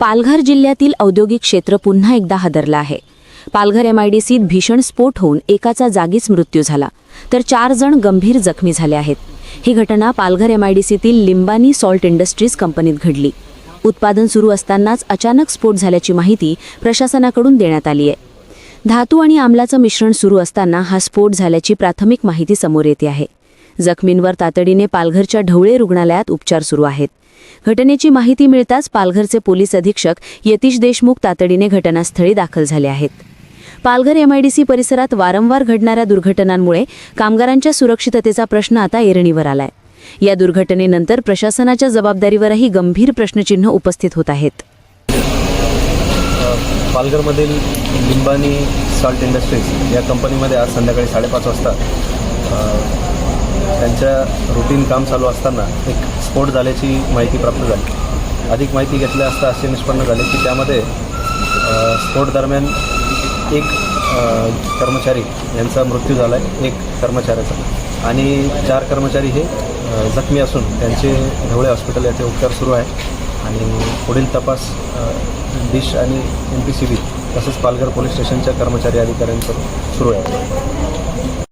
पालघर जिल्ह्यातील औद्योगिक क्षेत्र पुन्हा एकदा हादरलं आहे. पालघर एमआयडीसीत भीषण स्फोट होऊन एकाचा जागीच मृत्यू झाला. तर चार जण गंभीर जखमी झाले आहेत. ही घटना पालघर एमआयडीसीतील लिंबानी सॉल्ट इंडस्ट्रीज कंपनीत घडली. उत्पादन सुरू असतानाच अचानक स्फोट झाल्याची माहिती प्रशासनाकडून देण्यात आली आहे. धातू आणि आमलाचं मिश्रण सुरू असताना हा स्फोट झाल्याची प्राथमिक माहिती समोर येते आहे. जखमींवर तातडीने पालघरच्या ढवळे रुग्णालयात उपचार सुरू आहेत. घटनेची माहिती मिळताच पालघरचे पोलीस अधीक्षक यतीश देशमुख तातडीने घटनास्थळी दाखल झाले आहेत. पालघर एमआयडीसी परिसरात वारंवार घडणाऱ्या दुर्घटनांमुळे कामगारांच्या सुरक्षिततेचा प्रश्न आता ऐरणीवर आलाय. या दुर्घटनेनंतर प्रशासनाच्या जबाबदारीवरही गंभीर प्रश्नचिन्ह उपस्थित होत आहेत. पालघरमधील लिंबानी सॉल्ट इंडस्ट्रीज या कंपनीमध्ये आज संध्याकाळी साडेपाच वाजता त्यांच्या रुटीन काम चालू असताना एक स्फोट झाल्याची माहिती प्राप्त झाली. अधिक माहिती घेतल्या असता असे निष्पन्न झाले की त्यामध्ये स्फोट दरम्यान एक कर्मचारी यांचा मृत्यू झाला आहे एक कर्मचाऱ्याचा. आणि चार कर्मचारी हे जखमी असून त्यांचे ढवळे हॉस्पिटल याचे उपचार सुरू आहे. आणि पुढील तपास डिश आणि एम पी सी बी तसंच पालघर पोलीस स्टेशनच्या कर्मचारी अधिकाऱ्यांचं सुरू आहे.